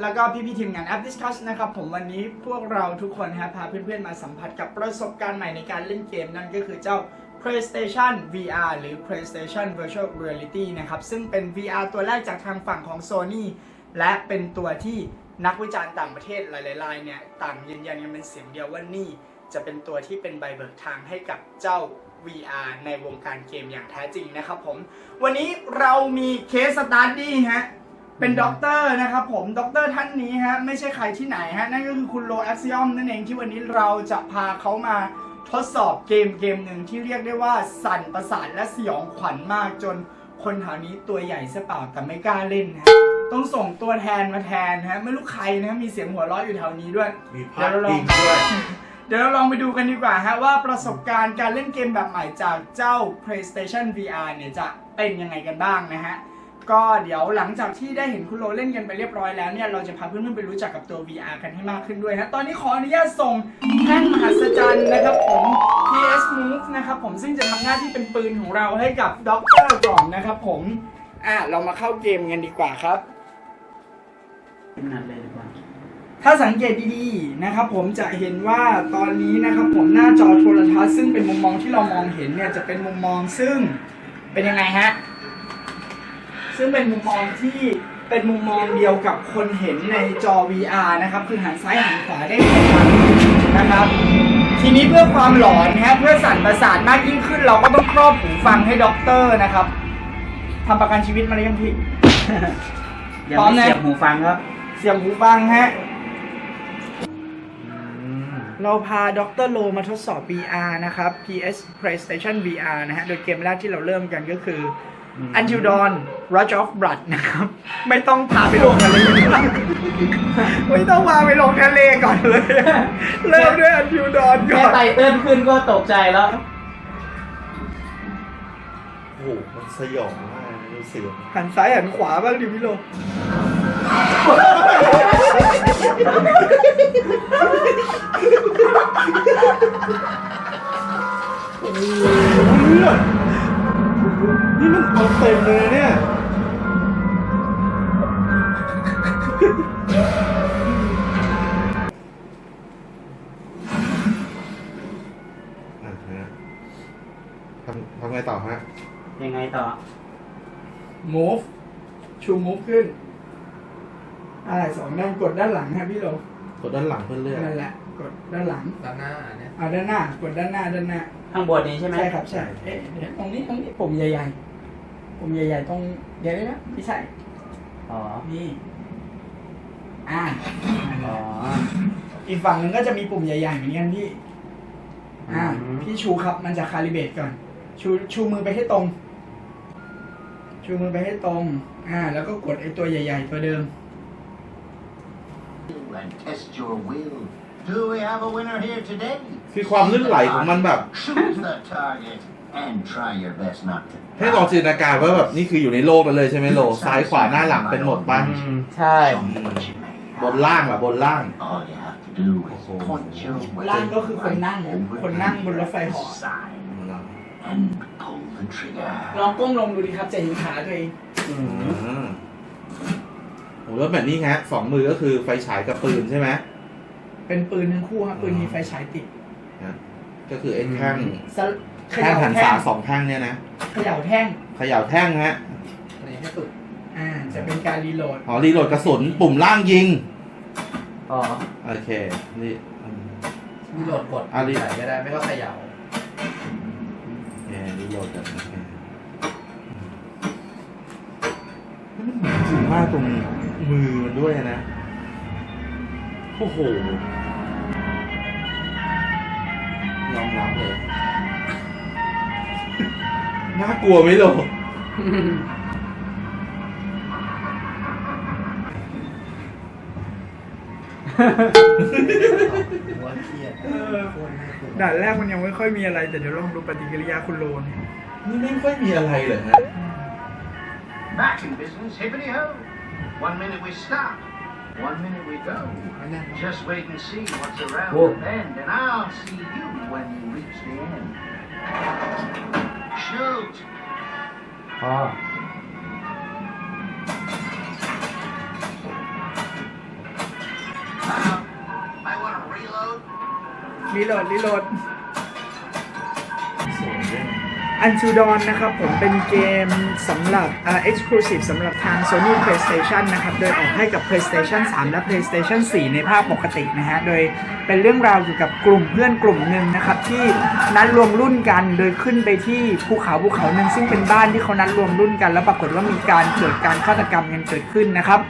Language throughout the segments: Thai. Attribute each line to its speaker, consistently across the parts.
Speaker 1: แล้วก็พี่ๆทีมงาน App Discuss นะครับผมวันนี้พวกเราทุกคนนะพาเพื่อนๆมาสัมผัสกับประสบการณ์ใหม่ในการเล่นเกมนั่นก็คือเจ้า PlayStation VR หรือ PlayStation Virtual Reality นะครับ ซึ่งเป็น VR ตัวแรกจากทางฝั่งของ Sony และเป็นตัวที่นักวิจารณ์ต่างประเทศหลายๆรายเนี่ยต่างยืนยันกันเป็นเสียงเดียวว่านี่จะเป็นตัวที่เป็นใบเบิกทางให้กับเจ้า VR ในวงการเกมอย่างแท้จริงนะครับผม วันนี้เรามีเคสสตาร์ดี้ฮะ เป็นด็อกเตอร์นะครับผมด็อกเตอร์ท่านนี้ฮะไม่ใช่ใครที่ไหนฮะนั่นก็คือคุณโลแอ x ซิออมนั่นเองที่วันนี้เราจะพาเขามาทดสอบเกมเกมหนึ่งที่เรียกได้ว่าสั่นประสาทและสยองขวัญมากจนคนแถวนี้ตัวใหญ่ซะเปล่าแต่ไม่กล้าเล่นฮะต้องส่งตัวแทนมาแทนฮะไม่รู้ใครนะมีเสียงหัวเราะอยู่แถวนี้ด้วย
Speaker 2: มีพัดปิงด้วย
Speaker 1: เดี๋ยวเราลองไปดูกันดีกว่าฮะว่าประสบการณ์การเล่นเกมแบบใหม่จากเจ้า PlayStation VR เนี่ยจะเป็นยังไงกันบ้างนะฮะ ก็เดี๋ยวหลังจากที่ได้เห็นคุณโลเล่นกันไปเรียบร้อยแล้วเนี่ยเราจะพาเพื่อนๆไปรู้จักกับตัว VR กันให้มากขึ้นด้วยนะ ตอนนี้ขออนุญาตส่งแท่งมหัศจรรย์นะครับผม PS Move นะครับผมซึ่งจะทำหน้าที่เป็นปืนของเราให้กับด็อกเตอร์ก่อนนะครับผมอะเรามาเข้าเกมกันดีกว่าครับ
Speaker 3: นัดเลยดีกว่า
Speaker 1: ถ้าสังเกตดีๆนะครับผมจะเห็นว่าตอนนี้นะครับผมหน้าจอโทรทัศน์ซึ่งเป็นมุมมองที่เรามองเห็นเนี่ยจะเป็นมุมมองซึ่งเป็นยังไงฮะ ซึ่งเป็นมุมมองที่เป็นมุมมองเดียวกับคนเห็นในจอ VR นะครับ คือหันซ้ายหันขวาได้เหมือนกันนะครับ ทีนี้เพื่อความหลอนนะฮะเพื่อสั่นประสาทมากยิ่งขึ้น เราก็ต้องครอบหูฟังให้ด็อกเตอร์นะครับทำประกันชีวิตมาหรือยังพี่
Speaker 3: ยัง
Speaker 1: พร้อม
Speaker 3: ไม่
Speaker 1: นะ
Speaker 3: เสียบหูฟังครับ
Speaker 1: เสียบหูฟังฮะ เราพาดรโลมาทดสอบ VR นะครับ PS PlayStation VR นะฮะ โดยเกมแรกที่เราเริ่มกันก็คือ
Speaker 3: อืม
Speaker 1: Until Dawn Rush of Blood นะครับ ไม่ต้องพาไปลงทะเลไม่ต้องพาไปลงทะเลก่อนเลย เริ่มด้วย Until Dawn ก่
Speaker 3: แค่
Speaker 1: อน
Speaker 3: ไตเติ้ลขึ้นก็ตกใจแล้ว
Speaker 2: โอ้โหมันสยองมากดูเสียง
Speaker 1: หันซ้ายหันขวาบ้างดิพี่โล
Speaker 2: โอ้โหเลือด นี่มันเอาเต็มเลยเนี่ยอะฮะทำทำไงต่อฮะ
Speaker 3: ยังไงต่อ
Speaker 1: move ชู move ขึ้น อะไรสองด้านกดด้านหลังฮะพี่โล
Speaker 2: กดด้านหลังเพื่อเลือด
Speaker 1: นั่นแหละ กดด้านหลัง
Speaker 4: ด้านหน้าเนี่ย
Speaker 1: อ่าด้านหน้ากดด้านหน้าด้านหน้า
Speaker 3: ข้างบนนี้ใช่ไหม
Speaker 1: ใช่ครับใช่เอ๊ะเดี๋ยวตรงนี้ตรงนี้ปุ่มใหญ่ๆ ปุ่มใหญ่ๆตรงเดี๋ยวนี้นะพี่ใช่
Speaker 3: อ๋อ
Speaker 1: นี่อ่า
Speaker 3: อ๋อ
Speaker 1: อีกฝั่งหนึ่งก็จะมีปุ่มใหญ่ๆเหมือนกันพี่อ่า
Speaker 3: อืม
Speaker 1: พี่ชูครับมันจะคาลิเบรตก่อน ชูชูมือไปให้ตรง ชูมือไปให้ตรงอ่าแล้วก็กดไอ้ตัวใหญ่ ๆ ตัวเดิม
Speaker 5: and test your will. Do we have a winner here today?
Speaker 2: คือความลื่นไหลของมันแบบ
Speaker 5: Choose the target and try your best not to.
Speaker 2: ให้ลองจินตนาการว่าแบบนี่คืออยู่ในโลกนั้นเลยใช่ไหมโลซ้ายขวาหน้าหลังเป็นหมดป่ะ
Speaker 3: อืมใช่
Speaker 5: Show me what you may
Speaker 2: บนล่างล่ะบนล่าง
Speaker 5: All you have to do is
Speaker 2: Oh.
Speaker 5: point your
Speaker 1: ล่าง
Speaker 5: weapon
Speaker 1: ก็คือคนนั่ง
Speaker 5: over
Speaker 1: คนนั่งบนรถไฟเหาะ
Speaker 5: the side and pull the trigger.
Speaker 1: ลองก้มลงดูดิครับจะเห็นขาตัวเอง
Speaker 3: อืม
Speaker 2: อ่าโอ้แล้วแบบนี้ฮะสองมือก็คือไฟฉายกับปืนใช่ไหม
Speaker 1: เป็นปืนทั้งคู่ครับปืนมีไฟฉายติด
Speaker 2: นะก็คือไอ้แท่ง
Speaker 1: สะ เข
Speaker 2: แท่ง
Speaker 1: ย่า
Speaker 2: หัน
Speaker 1: แท่
Speaker 2: ษางสองแท่งเนี่ยนะ
Speaker 1: เขย่าแท่ง
Speaker 2: เขย่าแท่งฮะ
Speaker 4: อันนี้ให้สุด
Speaker 1: อ่าจะเป็นการรีโหลด
Speaker 2: อ๋อรีโหลดกระสุนปุ่มล่างยิง
Speaker 3: อ๋อ
Speaker 2: โอเค นี่อืม
Speaker 4: รีโหลดกด
Speaker 2: อะรี
Speaker 4: ไหนก็ได้ ไม่ก็เขย่า
Speaker 2: โอเครีโหลดกันโอเคมันถึงมากตรงมือมันด้วยนะ โอ้โหยอมรับเลย น่ากลัวไหมโล
Speaker 4: หัวเครียด
Speaker 1: เออด่านแรกมันยังไม่ค่อยมีอะไรแต่เดี๋ยวลองดูปฏิกิริยาคุณโลน
Speaker 2: นี่ไม่ค่อยมีอะไรเลยฮะ
Speaker 5: Back in business, hippity ho. One minute we stop, one minute we go.
Speaker 4: ไม่แน่น
Speaker 5: Just wait and see what's around
Speaker 3: Whoa.
Speaker 5: the bend, and I'll see you when you reach the end. Shoot!
Speaker 1: Ah. Um,
Speaker 2: I want to reload. Reload, reload.
Speaker 1: อัน d ูดอนนะครับผมเป็นเกมสำหรับเอ่า exclusive สำหรับทาง Sony PlayStation นะครับ โดยออกให้กับ PlayStation 3 และ PlayStation 4 ในภาพปกตินะฮะ โดยเป็นเรื่องราวเกี่ยวกับกลุ่มเพื่อนกลุ่มหนึ่งนะครับ ที่นัดรวมรุ่นกันโดยขึ้นไปที่ภูเขาภูเขาหนึ่งซึ่งเป็นบ้านที่เขานัดรวมรุ่นกัน แล้วปรากฏว่ามีการเกิดการฆาตกรรมกันเกิดขึ้นนะครับ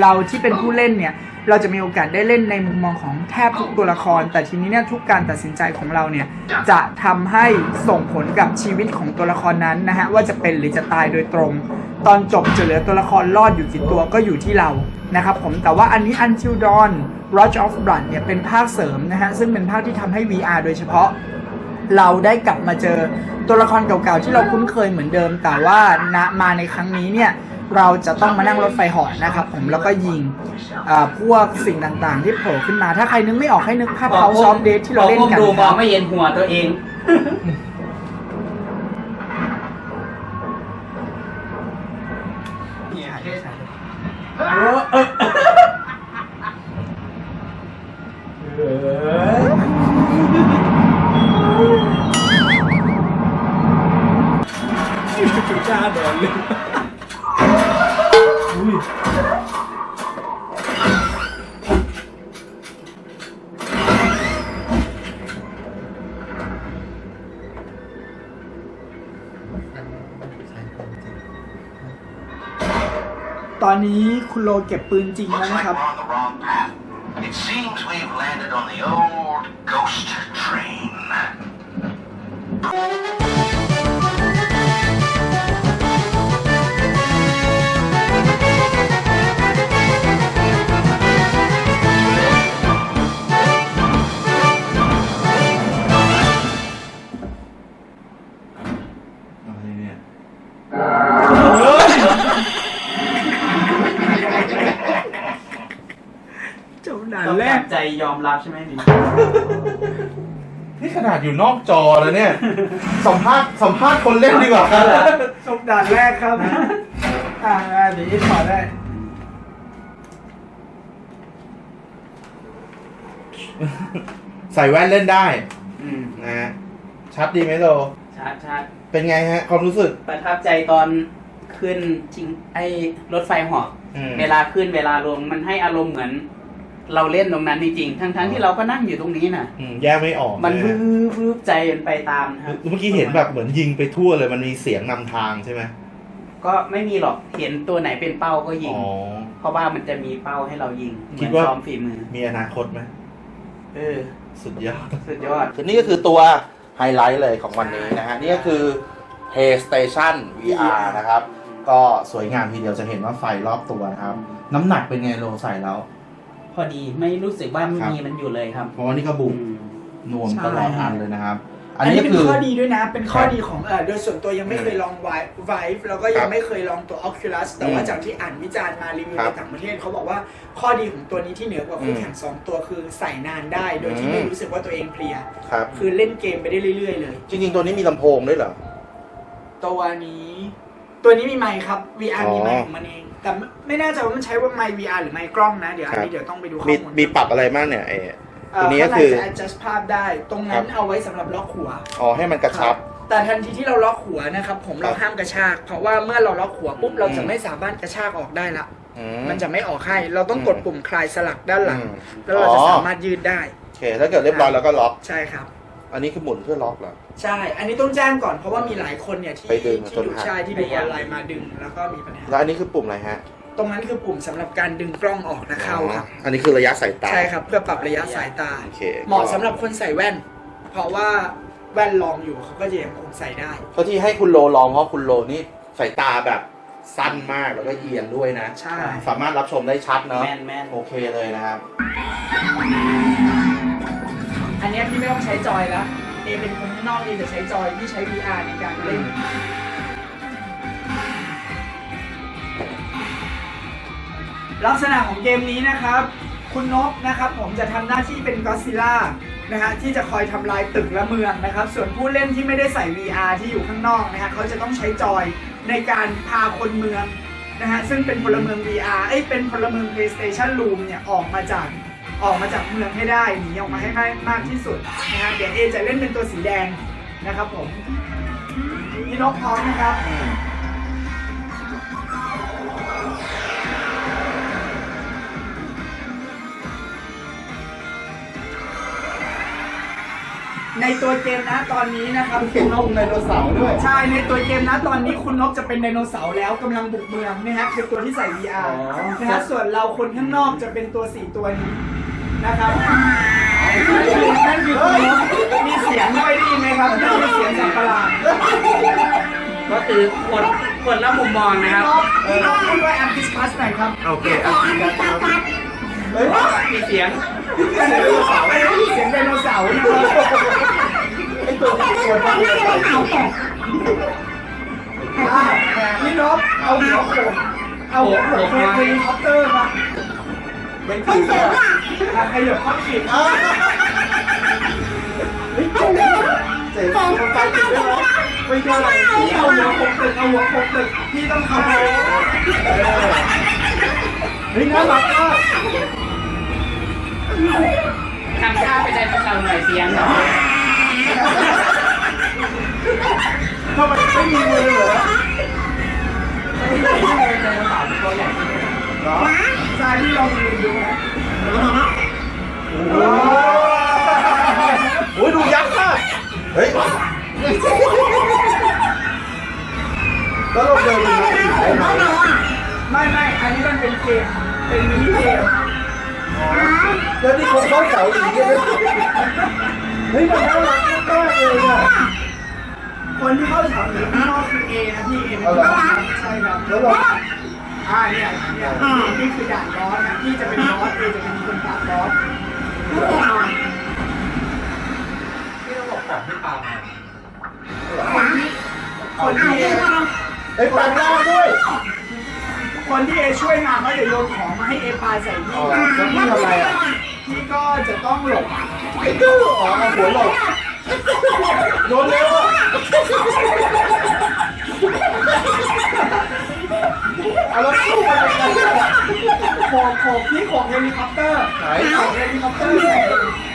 Speaker 1: เราที่เป็นผู้เล่นเนี่ย เราจะมีโอกาสได้เล่นในมุมมองของแทบทุกตัวละคร แต่ทีนี้เนี่ยทุกการตัดสินใจของเราเนี่ยจะทำให้ส่งผลกับชีวิตของตัวละครนั้นนะฮะว่าจะเป็นหรือจะตายโดยตรง ตอนจบจะเหลือตัวละครรอดอยู่กี่ตัวก็อยู่ที่เรานะครับผมแต่ว่าอันนี้ Until Dawn Rush of Blood เนี่ยเป็นภาคเสริมนะฮะซึ่งเป็นภาคที่ทำให้ VR โดยเฉพาะ เราได้กลับมาเจอตัวละครเก่าๆที่เราคุ้นเคยเหมือนเดิม แต่ว่าณมาในครั้งนี้เนี่ย เราจะต้องมานั่งรถไฟเหาะนะครับผมแล้วก็ยิงอ่าพวกสิ่งต่างๆ ที่โผล่ขึ้นมา ถ้าใครนึกไม่ออกให้นึกภาพ House of Dead ที่เราเล่นกัน
Speaker 3: ดูม
Speaker 1: ค
Speaker 3: อ
Speaker 1: รั
Speaker 3: ง
Speaker 1: บ
Speaker 3: ไม่เห็นหัวตัวเอง
Speaker 1: ตอนนี้คุณโลเก็บปืนจริงแล้ว
Speaker 5: Looks
Speaker 1: นะ
Speaker 5: like
Speaker 1: ครับ
Speaker 5: we're on the wrong path. It seems we've landed on the old ghost train.
Speaker 2: อ
Speaker 3: มรับใช่ไหมนี่
Speaker 2: นี่ขนาดอยู่นอกจอแล้วเนี่ย สัมภาษณ์สัมภาษณ์คนเล่นดีกว่าครับ
Speaker 1: จบด่านแรกครับ อ่าเดี๋ยวอีทขอได้
Speaker 2: ใส่แว่นเล่นได้
Speaker 3: อืม
Speaker 2: นะฮะชัดดีไหมโล
Speaker 3: ชัดชัด
Speaker 2: เป็นไงฮะความรู้สึก
Speaker 3: ประทับใจตอนขึ้นจริงไอ้รถไฟเหาะ
Speaker 2: อืม
Speaker 3: เวลาขึ้นเวลาลงมันให้อารมณ์เหมือน เราเล่นตรงนั้นจริงๆทั้งๆที่เราก็นั่งอยู่ตรงนี้น่ะ
Speaker 2: อืมแยกไม่ออก
Speaker 3: มัน
Speaker 2: นะ
Speaker 3: วื
Speaker 2: ฮะ
Speaker 3: บวืบใจมันไปตามนะครับ
Speaker 2: เมื่อกี้เห็นแบบเหมือนยิงไปทั่วเลย มันมีเสียงนำทางใช่ไหม
Speaker 3: ก็ไม่มีหรอกเห็นตัวไหนเป็นเป้าก็ยิง
Speaker 2: อ๋อ
Speaker 3: เพราะว่ามันจะมีเป้าให้เรายิงเห
Speaker 2: คิ
Speaker 3: มือ
Speaker 2: ด
Speaker 3: น
Speaker 2: ว่า
Speaker 3: ซ้อมฝีมือ
Speaker 2: มีอนาคตไหม
Speaker 3: เออ
Speaker 2: สุดยอด
Speaker 3: สุดยอด
Speaker 2: คือนี่ก็คือตัวไฮไลท์เลยของวันนี้นะฮะ นี่ก็คือ PlayStation VR นะครับ ก็สวยงามทีเดียวจะเห็นว่าไฟรอบตัวนะครับ น้ำหนักเป็นไงโลใส่แล้ว
Speaker 3: พอดีไม่รู้สึกว่า
Speaker 2: ครับ
Speaker 3: มีมันอยู่เลยครับ
Speaker 2: เพราะว่านี่ก็บุก
Speaker 3: อืม
Speaker 2: นวมตลอดอันเลยนะครับ อั
Speaker 1: อั
Speaker 2: น
Speaker 1: น
Speaker 2: นี้
Speaker 1: นี้
Speaker 2: ก็
Speaker 1: เป็น
Speaker 2: คือ
Speaker 1: ข้อดีด้วยนะ เป็นข้อ
Speaker 2: ครับ
Speaker 1: ดีของเออโดยส่วนตัวยังไม่เคยลอง Vive แล้วก็
Speaker 2: ค
Speaker 1: ยั
Speaker 2: รั
Speaker 1: ง
Speaker 2: บ
Speaker 1: ไม่เคยลองตัว Oculus แต่ว่า
Speaker 2: อืม
Speaker 1: จากที่อ่านวิจารณ์มารีวิว
Speaker 2: ครั
Speaker 1: ใน
Speaker 2: บ
Speaker 1: ต่างประเทศเขาบอกว่าข้อดีของตัวนี้ที่เหนือกว่าคู่
Speaker 2: อืม
Speaker 1: แข่งสองตัวคือใส่นานได้ โดยที่
Speaker 2: อืม
Speaker 1: ไม่รู้สึกว่าตัวเองเพลีย
Speaker 2: ครับ
Speaker 1: คือเล่นเกมไปได้เรื่อยๆเลย
Speaker 2: จริงๆ ตัวนี้มีลำโพงด้วยเหรอ
Speaker 1: ตัวนี้ ตัวนี้มีไมค์ครับ VR
Speaker 2: อ๋อ
Speaker 1: มีไมค์ของมันเอง แต่ไม่ไม่แน่ใจว่ามันใช้ว่าไมค์ VR หรือไมค์กล้องนะ เดี๋ยวอัน
Speaker 2: ครั
Speaker 1: นี้
Speaker 2: บ
Speaker 1: เดี๋ยวต้องไปดูข้อ
Speaker 2: มี
Speaker 1: มูล
Speaker 2: มีปรับอะไรบ้างเนี่ยไอ้
Speaker 1: เอ่อ
Speaker 2: ตัวนี้ก็
Speaker 1: ข้างใน
Speaker 2: คือ
Speaker 1: จะ adjust ภาพได้ ตรงนั้น
Speaker 2: ครับ
Speaker 1: เอาไว้สำหรับล็อกหัว
Speaker 2: อ๋อให้มันกระชับ
Speaker 1: แต่ทันทีที่เราล็อกหัวนะครับ ผมเรา
Speaker 2: ครับ
Speaker 1: ห้ามกระชาก เพราะว่าเมื่อเราล็อกหัวปุ๊บเราจะ
Speaker 2: อืม
Speaker 1: ไม่สามารถกระชากออกได้ละ
Speaker 2: อื
Speaker 1: มันจะไม่ออกให้ เราต้องกด
Speaker 2: อืม
Speaker 1: ปุ่มคลายสลักด้านหลัง
Speaker 2: อืม
Speaker 1: แล้วเราจะ
Speaker 2: อ๋อ
Speaker 1: สามารถยืดได้
Speaker 2: โอเค ถ้าเกิดเรียบร้อยแล้วก็ล็อก
Speaker 1: ใช่ครับ
Speaker 2: อันนี้คือหมุนเพื่อล็อกเหรอ
Speaker 1: ใช่ อันนี้ต้องแจ้งก่อนเพราะว่ามีหลายคนเนี่ยที่
Speaker 2: ไปดึง
Speaker 1: ที่
Speaker 2: จน
Speaker 1: ดู
Speaker 2: หัก
Speaker 1: ใช่ที่ดูออนไลน์มาดึงแล้วก็มีปัญหา
Speaker 2: แล้วอันนี้คือปุ่มอะไรฮะ
Speaker 1: ตรงนั้นคือปุ่มสำหรับการดึงกล้องออกและเข้าครับ
Speaker 2: อันนี้คือระยะสายตา
Speaker 1: ใช่ครับเพื่อปรับระยะสายตา
Speaker 2: โอเค
Speaker 1: เหมาะสำหรับคนใส่แว่น เพราะว่าแว่นลองอยู่เขาก็จะยังคงใส่ได้
Speaker 2: เพราะที่ให้คุณโลลองเพราะคุณโลนี่สายตาแบบสั้นมากแล้วก็เอียงด้วยนะ
Speaker 1: ใช่
Speaker 2: สามารถรับชมได้ชัดเนาะ
Speaker 3: แม่นแม่น
Speaker 2: โอเคเลยนะครับ
Speaker 1: อั นเนี้ยพี่ไม่ต้องใช้จอยแล้วเอเป็นคนข้างนอกเอจะใช้จอยที่ใช้ VR ในการเล่นลักษณะของเกมนี้นะครับ คุณนกนะครับผมจะทำหน้าที่เป็นก็ซิล่านะฮะที่จะคอยทำลายตึกและเมืองนะครับ ส่วนผู้เล่นที่ไม่ได้ใส่ VR ที่อยู่ข้างนอกนะฮะเขาจะต้องใช้จอยในการพาคนเมืองนะฮะซึ่งเป็นพลเมือง VR เอ้ยเป็นพลเมือง PlayStation Room เนี่ยออกมาจาก ออกมาจากเมืองให้ได้หนีออกมาให้ได้มากที่สุดนะฮะเดี๋ยวเอจะเล่นเป็นตัวสีแดงนะครับผมพี่นกพร้อมนะครับในตัวเกมนะตอนนี้นะครับ
Speaker 2: เห็นนกไดโนเสาร์ด้วย
Speaker 1: ใช่ในตัวเกมนะตอนนี้คุณนกจะเป็นไดโนเสาร์แล้วกำลังบุกเมืองนะฮะคือตัวที่ใส่ VR
Speaker 2: อ๋อ
Speaker 1: นะฮะส่วนเราคนข้างนอกจะเป็นตัวสี่ตัวนี้ นะครับนั่นคือคุณนกมีเสียงด้วยได้ยินไหมครับนั่นคือเสียงสัตว์ประหลาด
Speaker 3: ก็คือคนคนละมุมมองนะ
Speaker 1: พี่
Speaker 3: ครับ
Speaker 1: นกพี่นกพูดว่าแอมพิสคัสหน่อยครับ
Speaker 2: โอเคอะเฮ้ย
Speaker 3: มีเสียง
Speaker 1: ไดโนเสาร์เสียงไดโนเสาร์นะครับ
Speaker 2: ไอตัวนี้ควรมากเลยใส่
Speaker 1: อ่าพี่นกเอาหัวโขกเอาหัวโขกเฮลิคอปเตอร์มา
Speaker 2: เป็นคือเนี่ย
Speaker 1: อะขยับเข้อีก
Speaker 2: อ้าวเฮ้ยเจ๋งเจ๋งมันไปจริงได้ไหมไม่ใช่อะไร
Speaker 1: พี่เอาหัวโขกตึกเอาหัวโขกตึกพี่ต้องเข้าไป
Speaker 2: เฮ้ยน่ารักมาก
Speaker 3: ทำท่าไปไดโนเสาร์หน่อยเสียงหน่อย
Speaker 2: ทำไมไม่มีมือเหรอ
Speaker 3: ไดโนเลยสาร์ตัวใหญ่
Speaker 2: เหรอ
Speaker 1: ใช่พี่ลองดูดูนะ
Speaker 2: โอ้โหโอ้ยดูยักษ์มากเฮ้ยแล้วเราเดินมาถึงได้ไหม
Speaker 1: ไม่ไม่อันนี้มันเป็นเกมเป็นมินิเกม
Speaker 2: แล้วนี่คนเข้าแถวอย่างนี้เลยเฮ้ยมันน่ารักมากเลยอะ
Speaker 1: คนที่เข้าแถวหรือข้างนอกคือเอนะพี่เอเป็น
Speaker 2: เอาเหรอ
Speaker 1: ใช่ครับ
Speaker 2: แล้วเรา
Speaker 1: อ่าเนี่ยเนี่ยนี่คือด่านร้อนนะพี่จะเป็นร้อนเอจะเป็นคนปราบร้อน
Speaker 4: ที่ต้องบอกกลับให้ปามา
Speaker 1: คนที่เอ
Speaker 2: ไอ้ยแปลงร่างด้วย
Speaker 1: คนที่เอช่วยงานเขาจะโยนของมาให้เอปาใส่พี่
Speaker 2: อ๋อแล้วพี่ทำอะไรอะ
Speaker 1: พี่ก็จะต้องหลบ
Speaker 2: ไอ้ดื้ออ๋อเอาหัวหลบโยนเร็วอะ เอาแล้วสู้มันยังไงอะ
Speaker 1: โขกโขกพี่โขกเฮลิคอปเตอร์
Speaker 2: ไหน
Speaker 1: โขกเฮลิคอปเตอร์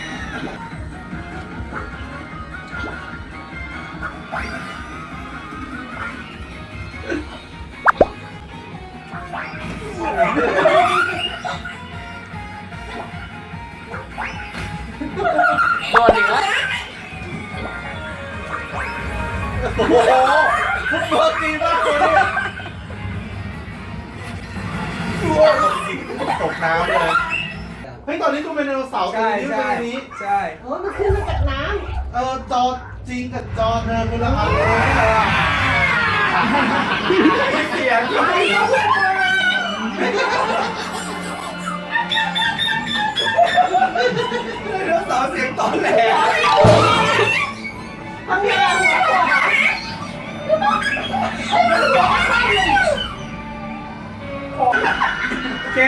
Speaker 3: กั
Speaker 2: บ
Speaker 6: จ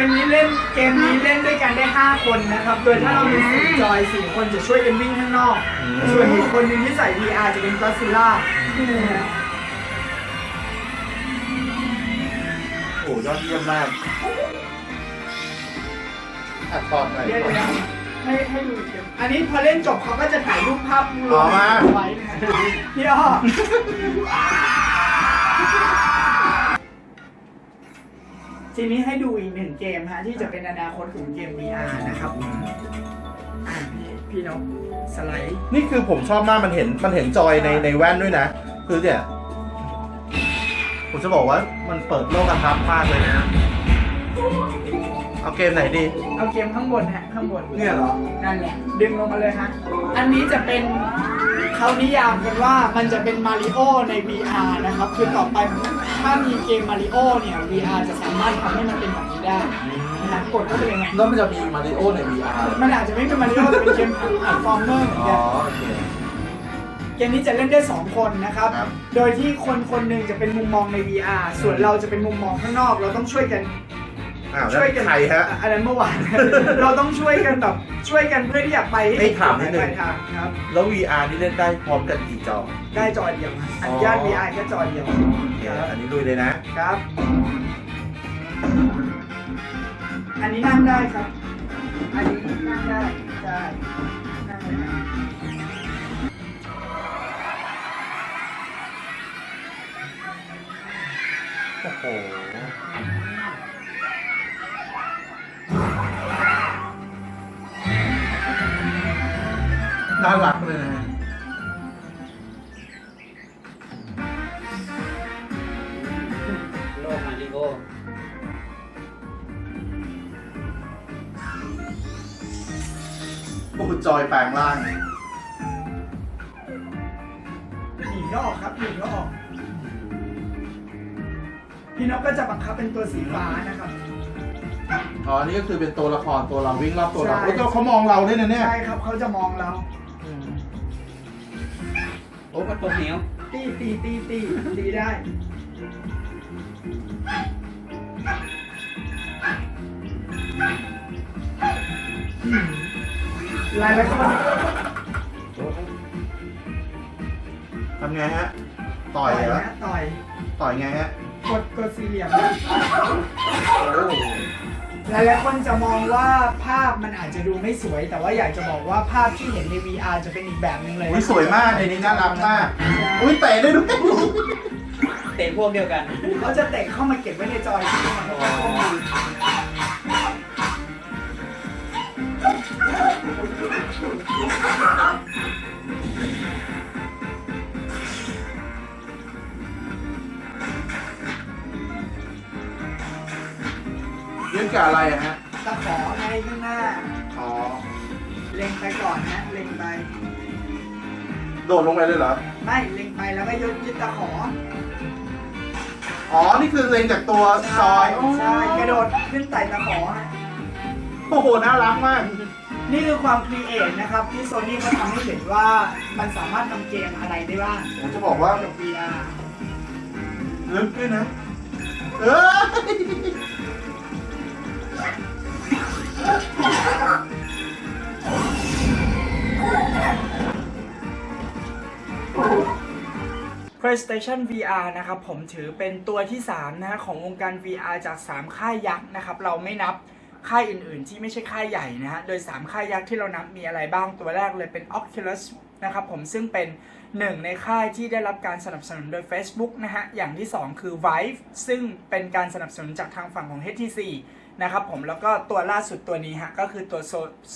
Speaker 6: มนี้
Speaker 1: เล่นเกมนี้เล่นด้วยกันได้ 5 คนนะครับ โดยถ้าเรามีสี่จอยสี่คนจะช่วยกันวิ่งข้างนอก ส่วนอีกคนหนึงที่ใส่ VR จะเป็นก็ซิล่า
Speaker 2: โอ้ยอดเยี่ยมมากอัดตอนไหน
Speaker 1: เดี๋ยวนะให้ให้ดูอีกเกมอันนี้พอเล่นจบเขาก็จะถ่ายรูปภาพรว
Speaker 2: อ๋อ
Speaker 1: ม
Speaker 2: มา
Speaker 1: ไว้นะฮะพี่อ้อ ทีนี้ให้ดูอีกหนึ่งเกมฮะที่จะเป็นอนาคตของเกม VR นะครับอะพี่พี่นกสไลด์
Speaker 2: นี่คือผมชอบมากมันเห็นมันเห็นจอยในในแว่นด้วยนะ คือเนี่ย ผมจะบอกว่ามันเปิดโลกกระทับมากเลยนะ เอาเกมไหนดี
Speaker 1: เอาเกมข้างบนฮะข้างบน
Speaker 2: เนี่ยเหรอ
Speaker 1: นั่นแหละ ดึงลงมาเลยฮะ อันนี้จะเป็นเขานิยามกันว่ามันจะเป็นมาริโอใน VR นะครับ คือต่อไป ถ้ามีเกมมาริโอเนี่ย VR จะสามารถทำให้มันเป็นแบบนี้ได้นะฮะกดเข้าไปเลยนะ
Speaker 2: แล้วมันจะมีมาริโอใน VR
Speaker 1: มันอาจจะไม่เป็นมาริโอแต่เป็นเกมแพลตฟอร์มเมอร์เหมือน
Speaker 2: อ๋อ
Speaker 1: กัน
Speaker 2: โอเค
Speaker 1: เกมนี้จะเล่นได้ 2 คนนะครับ
Speaker 2: ครับ
Speaker 1: โดยที่คนคนหนึ่งจะเป็นมุมมองใน VR ส่วนเราจะเป็นมุมมองข้างนอก เราต้องช่วยกัน
Speaker 2: อ้าว
Speaker 1: ช่วยกัน
Speaker 2: ใครฮะ
Speaker 1: อันนั้นเมื่อวาน เราต้องช่วยกันแบบช่วยกันเพื่อที่อยากไปให้
Speaker 2: เอ้ยถามนิดนึง
Speaker 1: ปลายทางครับ
Speaker 2: แล้ว VR นี่เล่นได้พร้อมกันกี่จอ
Speaker 1: ได้จอเดียวครับอนุญาต VR แค่จอเดียว
Speaker 2: โอเคอันนี้ลุยเลยนะ
Speaker 1: ครับ อันนี้นั่งได้ครับ อันนี้นั่งได้ใช่นั่งได้
Speaker 2: โอ้โห น่ารักเลยนะฮะ
Speaker 3: โลกมาริโอ
Speaker 2: โอ้โหจอยแปลงร่าง
Speaker 1: หนีก็ออกครับหนีก็ออก พี่นกก็จะบังคับเป็นตัวสีฟ้านะครับ
Speaker 2: อ๋อนี่ก็คือเป็นตัวละครตัวเราวิ่งรอบตัวเรา
Speaker 1: ใช่
Speaker 2: โอ้ยเขามองเราด้วยนะเนี่ย
Speaker 1: ใช่ครับเขาจะมองเรา
Speaker 3: โอ้กระตุกเหนียว
Speaker 1: ตีตีตีตีตีได้หลายหลายคน
Speaker 2: ทำไงฮะ ต่อยเหรอ
Speaker 1: นะต่อย
Speaker 2: ต่อยไงฮะ
Speaker 1: กดกดสี่เหลี่ยมนะ หลายหลายคนจะมองว่าภาพมันอาจจะดูไม่สวย แต่ว่าอยากจะบอกว่าภาพที่เห็นใน VR จะเป็นอีกแบบหนึ่งเลย
Speaker 2: อุ้ยสวยมากในนี้น่ารักมากอุ้ยเตะได้ด้วย
Speaker 3: เตะพวกเดียวกัน
Speaker 1: เขาจะเตะเข้ามาเก็บไว้ในจอยที่มันก็ข้อมูล
Speaker 2: ยึดกับอะไรอะฮะ
Speaker 1: ตะขอไงข้างหน้า
Speaker 2: อ๋อ
Speaker 1: เล็งไปก่อนนะ เล็งไป
Speaker 2: โดดลงไปเลยเหรอ
Speaker 1: ไม่ เล็งไปแล้วก็ยกยึดตะขอ
Speaker 2: อ๋อ นี่คือเล็งจากตัวจอยโอ้
Speaker 1: ใช่กระโดดขึ้นไต่ตะขอฮะ
Speaker 2: โอ้โห น่ารักมาก
Speaker 1: นี่คือความครีเอทนะครับ ที่โซนี่เขาทำให้เห็นว่ามันสามารถทำเกมอะไรได้บ้าง
Speaker 2: ผมจะบอกว่า
Speaker 1: กับ VR
Speaker 2: ลึกด้วยนะ เออ
Speaker 1: PlayStation VR นะครับผมถือเป็นตัวที่3นะฮะของวงการ VR จาก 3 ค่ายยักษ์นะครับเราไม่นับค่ายอื่นๆ ที่ไม่ใช่ค่ายใหญ่นะฮะโดย 3 ค่ายยักษ์ที่เรานับมีอะไรบ้างตัวแรกเลยเป็น Oculus นะครับผมซึ่งเป็นหนึ่งในค่ายที่ได้รับการสนับสนุนโดย Facebook นะฮะอย่างที่ 2 คือ Vive ซึ่งเป็นการสนับสนุนจากทางฝั่งของ HTC นะครับผมแล้วก็ตัวล่าสุดตัวนี้ฮะก็คือตัว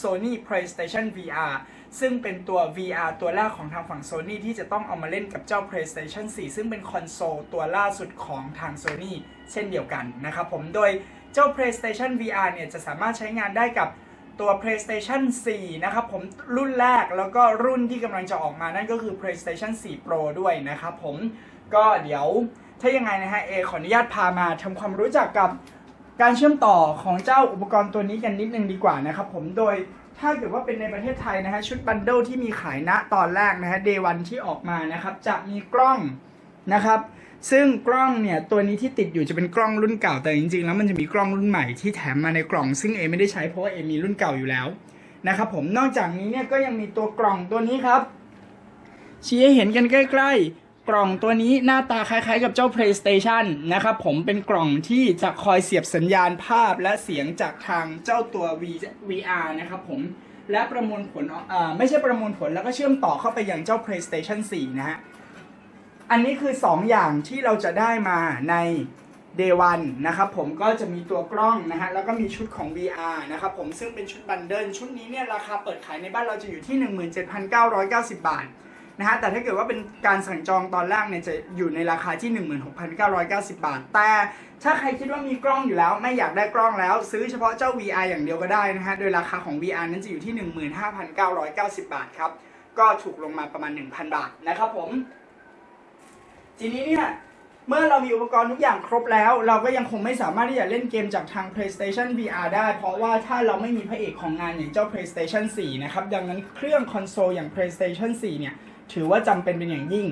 Speaker 1: Sony PlayStation VR ซึ่งเป็นตัว VR ตัวแรกของทางฝั่ง Sony ที่จะต้องเอามาเล่นกับเจ้า PlayStation 4 ซึ่งเป็นคอนโซลตัวล่าสุดของทาง Sony เช่นเดียวกันนะครับผมโดยเจ้า PlayStation VR เนี่ยจะสามารถใช้งานได้กับตัว PlayStation 4 นะครับผมรุ่นแรกแล้วก็รุ่นที่กำลังจะออกมานั่นก็คือ PlayStation 4 Pro ด้วยนะครับผมก็เดี๋ยวถ้ายังไงนะฮะเอขออนุญาตพามาทำความรู้จักกับ การเชื่อมต่อของเจ้าอุปกรณ์ตัวนี้กันนิดนึงดีกว่านะครับผมโดยถ้าเกิดว่าเป็นในประเทศไทยนะฮะชุดบันเดิลที่มีขายณตอนแรกนะฮะเดวันที่ออกมานะครับจะมีกล้องนะครับ ซึ่งกล้องเนี่ยตัวนี้ที่ติดอยู่จะเป็นกล้องรุ่นเก่าแต่จริงๆ แล้วมันจะมีกล้องรุ่นใหม่ที่แถมมาในกล่อง ซึ่งเอไม่ได้ใช้เพราะว่าเอมีรุ่นเก่าอยู่แล้วนะครับผมนอกจากนี้เนี่ยก็ยังมีตัวกล่องตัวนี้ครับชี้ให้เห็นกันใกล้ ๆ กล่องตัวนี้หน้าตาคล้ายๆกับเจ้า PlayStation นะครับผมเป็นกล่องที่จะคอยเสียบสัญญาณภาพและเสียงจากทางเจ้าตัว V VR นะครับผมและประมวลผลอ่าไม่ใช่ประมวลผลแล้วก็เชื่อมต่อเข้าไปยังเจ้า PlayStation 4 นะฮะ อันนี้คือ 2 อย่างที่เราจะได้มาใน Day 1นะครับผมก็จะมีตัวกล้องนะฮะแล้วก็มีชุดของ VR นะครับผมซึ่งเป็นชุดบันเดิลชุดนี้เนี่ยราคาเปิดขายในบ้านเราจะอยู่ที่ 17,990 บาท นะฮะแต่ถ้าเกิดว่าเป็นการสั่งจองตอนแรกเนี่ยจะอยู่ในราคาที่ 16,990 บาท แต่ถ้าใครคิดว่ามีกล้องอยู่แล้ว ไม่อยากได้กล้องแล้ว ซื้อเฉพาะเจ้า VR อย่างเดียวก็ได้นะฮะโดยราคาของ VR นั้นจะอยู่ที่ 15,990 บาทครับก็ถูกลงมาประมาณ 1,000 บาทนะครับผม ทีนี้เนี่ยเมื่อเรามีอุปกรณ์ทุกอย่างครบแล้ว เราก็ยังคงไม่สามารถที่จะเล่นเกมจากทาง PlayStation VR ได้ เพราะว่าถ้าเราไม่มีพระเอกของงานอย่างเจ้า PlayStation 4 นะครับ ดังนั้นเครื่องคอนโซลอย่าง PlayStation 4 เนี่ย ถือว่าจำเป็นเป็นอย่างยิ่ง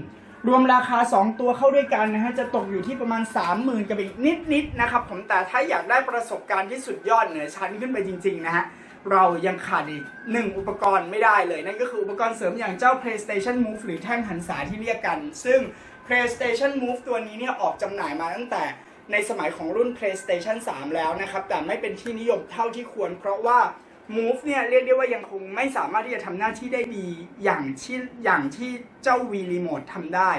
Speaker 1: รวมราคา 2 ตัวเข้าด้วยกันนะฮะจะตกอยู่ที่ประมาณ 30,000กับอีกนิดๆนะครับผมแต่ถ้าอยากได้ประสบการณ์ที่สุดยอดเหนือชั้นขึ้นไปจริง ๆ นะฮะเรายังขาดอีกหนึ่งอุปกรณ์ไม่ได้เลย นั่นก็คืออุปกรณ์เสริมอย่างเจ้า PlayStation Move หรือแท่งหันษาที่เรียกกัน ซึ่ง PlayStation Move ตัวนี้เนี่ยออกจำหน่ายมาตั้งแต่ในสมัยของรุ่น PlayStation 3 แล้วนะครับ แต่ไม่เป็นที่นิยมเท่าที่ควรเพราะว่า Move เนี่ยเรียกได้ว่ายังคงไม่สามารถที่จะทำหน้าที่ได้ดีอย่างที่อย่างที่เจ้า V Remote ทำได้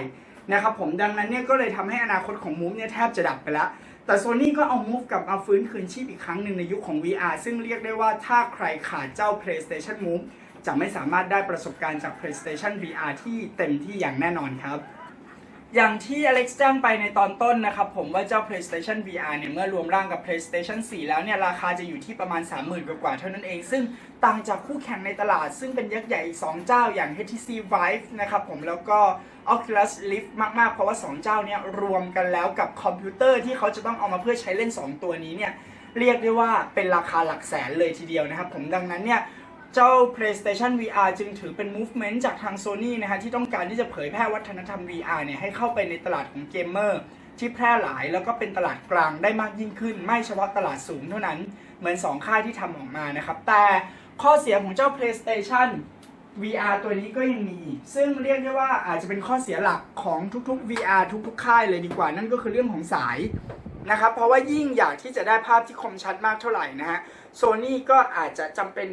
Speaker 1: นะครับผมดังนั้นเนี่ยก็เลยทำให้อนาคตของ Move เนี่ยแทบจะดับไปแล้ว แต่ Sony ก็เอา Move กลับมาฟื้นคืนชีพอีกครั้งหนึ่งในยุคของ VR ซึ่งเรียกได้ว่าถ้าใครขาดเจ้า PlayStation Move จะไม่สามารถได้ประสบการณ์จาก PlayStation VR ที่เต็มที่อย่างแน่นอนครับ อย่างที่อเล็กซ์แจ้งไปในตอนต้นนะครับผมว่าเจ้า PlayStation VR เนี่ยเมื่อรวมร่างกับ PlayStation 4 แล้วเนี่ยราคาจะอยู่ที่ประมาณ 30,000 กว่าๆเท่านั้นเอง ซึ่งต่างจากคู่แข่งในตลาด ซึ่งเป็นยักษ์ใหญ่อีก 2 เจ้าอย่าง HTC Vive นะครับผมแล้วก็ Oculus Rift มาก ๆ เพราะว่า 2 เจ้าเนี่ยรวมกันแล้วกับคอมพิวเตอร์ที่เขาจะต้องเอามาเพื่อใช้เล่น 2 ตัวนี้เนี่ยเรียกได้ว่าเป็นราคาหลักแสนเลยทีเดียวนะครับผมดังนั้นเนี่ย เจ้า PlayStation VR จึงถือเป็น movement จากทาง Sony นะฮะที่ต้องการที่จะเผยแพร่วัฒนธรรม VR เนี่ยให้เข้าไปในตลาดของเกมเมอร์ที่แพร่หลายแล้วก็เป็นตลาดกลางได้มากยิ่งขึ้น ไม่เฉพาะตลาดสูงเท่านั้น เหมือน 2 ค่ายที่ทำออกมานะครับ แต่ข้อเสียของเจ้า PlayStation VR ตัวนี้ก็ยังมี ซึ่งเรียกได้ว่าอาจจะเป็นข้อเสียหลักของทุกๆ VR ทุกๆ ค่ายเลยดีกว่า นั่นก็คือเรื่องของสายนะครับ เพราะว่ายิ่งอยากที่จะได้ภาพที่คมชัดมากเท่าไหร่นะฮะโซนี่ก็อาจจะจำเป็น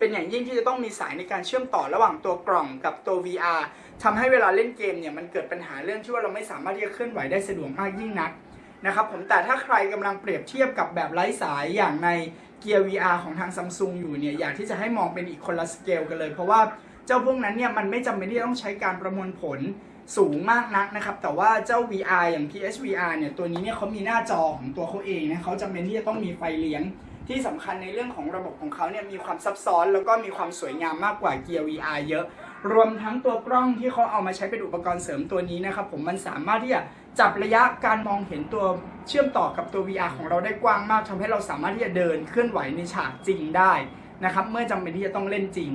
Speaker 1: เป็นอย่างยิ่งที่จะต้องมีสายในการเชื่อมต่อระหว่างตัวกล่องกับตัว VR ทำให้เวลาเล่นเกมเนี่ยมันเกิดปัญหาเรื่องที่ว่าเราไม่สามารถที่จะเคลื่อนไหวได้สะดวกมากยิ่งนักนะครับผมแต่ถ้าใครกำลังเปรียบเทียบกับแบบไร้สายอย่างใน Gear VR ของทาง Samsung อยู่เนี่ยอยากที่จะให้มองเป็นอีกคนละสเกลกันเลย เพราะว่าเจ้าพวกนั้นเนี่ยมันไม่จำเป็นที่จะต้องใช้การประมวลผลสูงมากนักนะครับ แต่ว่าเจ้า VR อย่าง PSVR เนี่ยตัวนี้เนี่ยเขามีหน้าจอของตัวเขาเองนะเขาจำเป็นที่จะต้องมีไฟเลี้ยง ที่สำคัญในเรื่องของระบบของเขาเนี่ยมีความซับซ้อนแล้วก็มีความสวยงามมากกว่า Gear VR เยอะ รวมทั้งตัวกล้องที่เขาเอามาใช้เป็นอุปกรณ์เสริมตัวนี้นะครับผมมันสามารถที่จะจับระยะการมองเห็นตัวเชื่อมต่อกับตัว VR ของเราได้กว้างมากทำให้เราสามารถที่จะเดินเคลื่อนไหวในฉากจริงได้นะครับเมื่อจำเป็นที่จะต้องเล่นจริง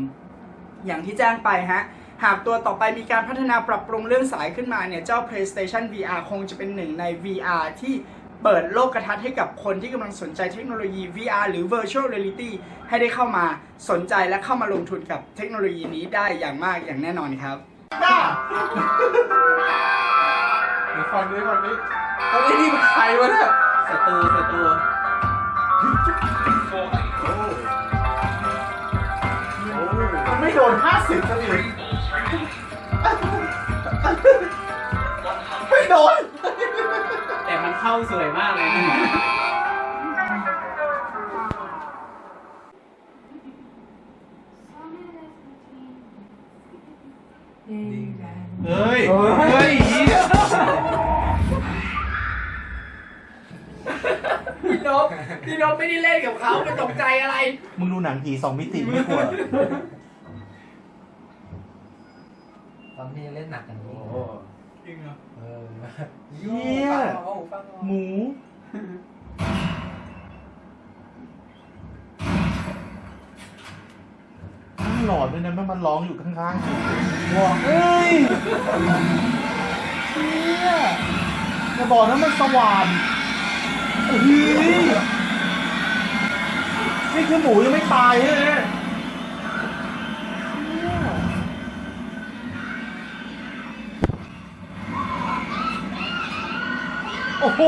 Speaker 1: อย่างที่แจ้งไปฮะหากตัวต่อไปมีการพัฒนาปรับปรุงเรื่องสายขึ้นมาเนี่ย เจ้า PlayStation VR คงจะเป็นหนึ่งใน VR ที่ เปิดโลกทัศน์ให้กับคนที่กำลังสนใจเทคโนโลยี VR หรือ Virtual Reality ให้ได้เข้ามาสนใจและเข้ามาลงทุนกับเทคโนโลยีนี้ได้อย่างมากอย่างแน่นอนครับ
Speaker 2: เดี๋ยวฟังนี้ฟังนี้ตอนนี้นี่เป็นใครวะเนี่ย
Speaker 3: ศัตรูศัตรู
Speaker 2: มันไม่โดนห้าสิบสักทีไม่โดน
Speaker 3: แต่มัน เข้าสวยมากเลยนะ
Speaker 2: เฮ้ย เฮ้ยเหี้ย
Speaker 1: พี่นพพี่นพไม่ได้เล่นกับเขาไปตกใจอะไร
Speaker 2: มึงดูหนังผีสองมิติไม่กลัว
Speaker 4: ตอนนี้เล่นหนักกันนี้
Speaker 1: จริงเหรอ
Speaker 4: เออ
Speaker 2: เหี้ย
Speaker 4: ฟังเอาฟังเอา
Speaker 2: หมูนั่หลอดด้วยนะแม่งมันร้องอยู่ข้างๆว้าเฮ้ยเชี่ยอย่าบอกนะมันสว่านเฮ้ยนี่คือหมูยังไม่ตายใช่ไหมเนี่ยเชี่ย โ